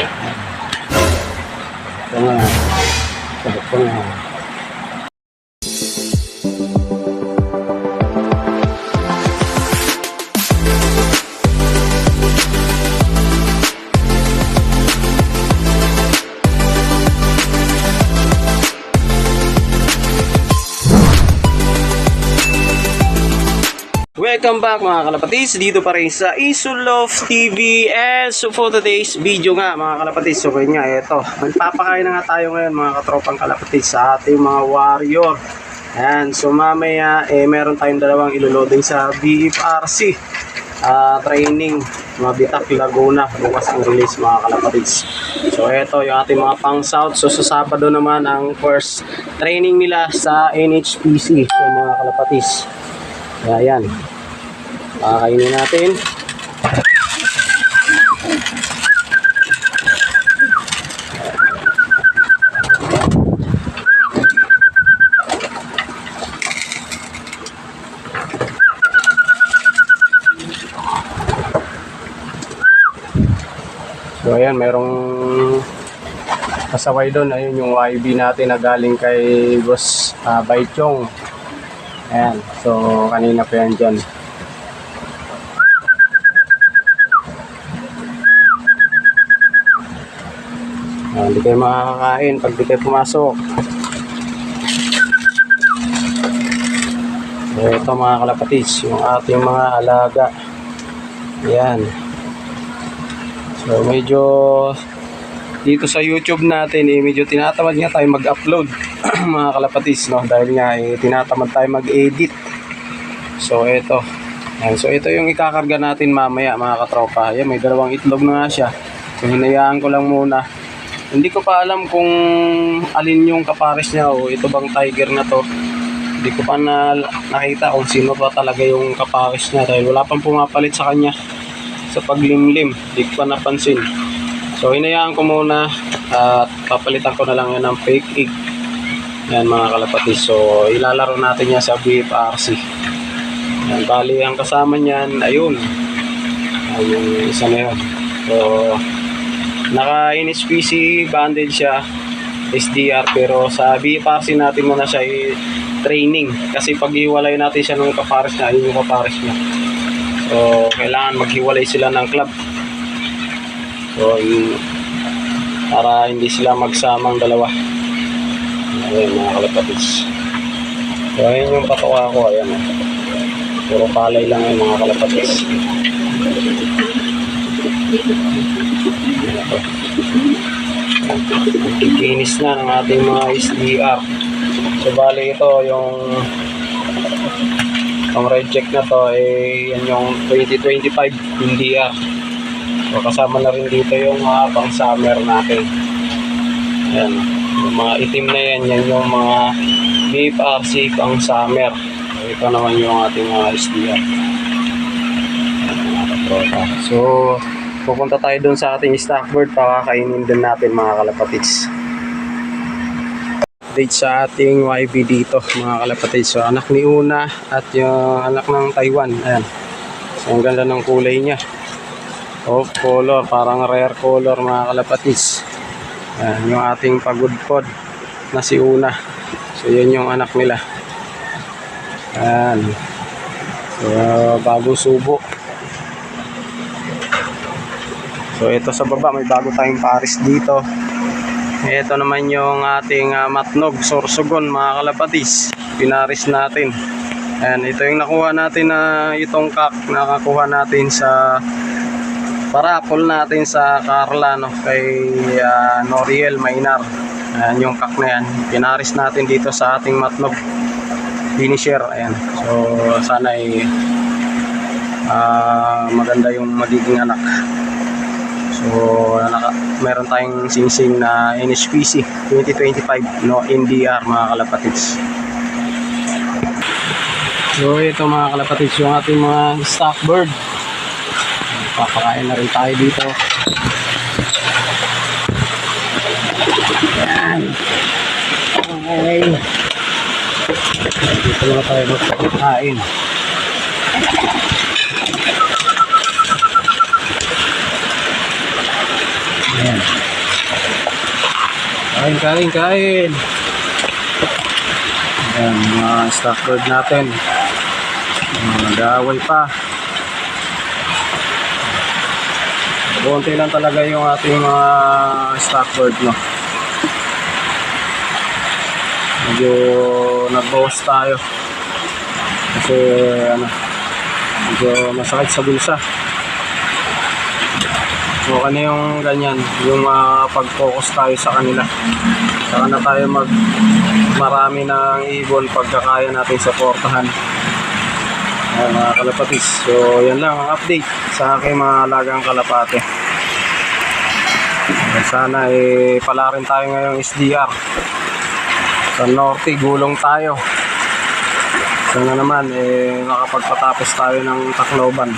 Ito nga. Ito nga. Welcome back mga kalapatis, dito pa rin sa Isulov TV and so for today's video nga mga kalapatis, so nga ito, magpapakain na nga tayo ngayon mga katropang kalapatis sa ating mga warrior. Ayan, so mamaya eh, meron tayong dalawang iloloading sa BFRC ah, training. Mga Bitak Laguna bukas ang release mga kalapatis. So ito yung ating mga pang south so sa Sabado naman ang first training nila sa NHPC so mga kalapatis Ayan. Kakainin natin. So ayan, merong kasaway doon. Ayun yung YB natin na galing kay Boss uh, Baichong. Ayan, so kanina pa yan dyan. Ah, hindi kayo makakakain pag di kayo pumasok. So, ito mga kalapatis, yung ating mga alaga. Ayan. So medyo dito sa YouTube natin eh, medyo tinatamad nga tayo mag-upload mga kalapatis no dahil nga eh, tinatamad tayo mag-edit. So ito. Ayan, so ito yung ikakarga natin mamaya mga katropa. Ayan, may dalawang itlog na nga siya. So hinayaan ko lang muna. Hindi ko pa alam kung alin yung kapares niya o ito bang tiger na to. Hindi ko pa na nakita kung sino pa talaga yung kapares niya dahil wala pang pumapalit sa kanya sa paglimlim. Di ko pa napansin. So, hinayaan ko muna at papalitan ko na lang yan ng fake egg. Yan mga kalapatis. So, ilalaro natin yan sa BFRC. Yan, bali ang kasama niyan, ayun. Ay, yung isa na yun. So, naka NSPC banded siya SDR pero sa BFRC natin muna siya i-training kasi pag iwalay natin siya ng kapares niya, ayun yung kapares niya. So, kailangan maghiwalay sila ng club. So, yun, para hindi sila magsamang dalawa. Ayan, mga kalapatids. So, ayun yung patuka ko. Ayan. Puro palay lang yung mga kalapatids. Kikinis na ng ating mga SDR. So, bali ito yung ang reject na to eh yan yung 2025 hindi ah so, kasama na rin dito yung mga pang summer natin yan yung mga itim na yan yan yung mga BFRC pang summer so, ito naman yung ating mga SDR mga katropa. so pupunta tayo dun sa ating stock bird pakakainin din natin mga kalapatids update sa ating YB dito mga kalapatid. So anak ni Una at yung anak ng Taiwan. Ayan. So ang ganda ng kulay niya. Oh, color. Parang rare color mga kalapatids. Ayan, yung ating pagudpod na si Una. So yan yung anak nila. Ayan. So bago subo. So ito sa baba may bago tayong pares dito. Ito naman yung ating uh, matnog, sorsogon mga kalapatis. Pinaris natin. Ayan, ito yung nakuha natin na itong kak nakakuha natin sa parapol natin sa Carla no, kay uh, Noriel Mainar. Ayan yung kak na yan. Pinaris natin dito sa ating matnog finisher. Ayan. So sana ay ah, maganda yung magiging anak. So, naka, meron tayong singsing na NHPC 2025 no NDR mga kalapatids. So, ito mga kalapatids yung ating mga stock bird. Papakain na rin tayo dito. Yan. Okay. Dito na tayo magpapakain. Ayan. Kain, kain, kain. Ayan, mga stock bird natin. Mga nag-aaway pa. Bunti lang talaga yung ating mga stock bird, no? Medyo nag-boss tayo. Kasi, ano, medyo masakit sa bulsa. So, ano yung ganyan, yung ah, pag-focus tayo sa kanila. Saka na tayo mag marami ng ibon pagkakaya natin supportahan. Ayan, mga kalapatis. So, yan lang ang update sa aking mga alagang kalapate. Sana eh, pala rin tayo ngayong SDR. Sa Norte, gulong tayo. Sana naman, eh, makapagpatapos tayo ng Tacloban.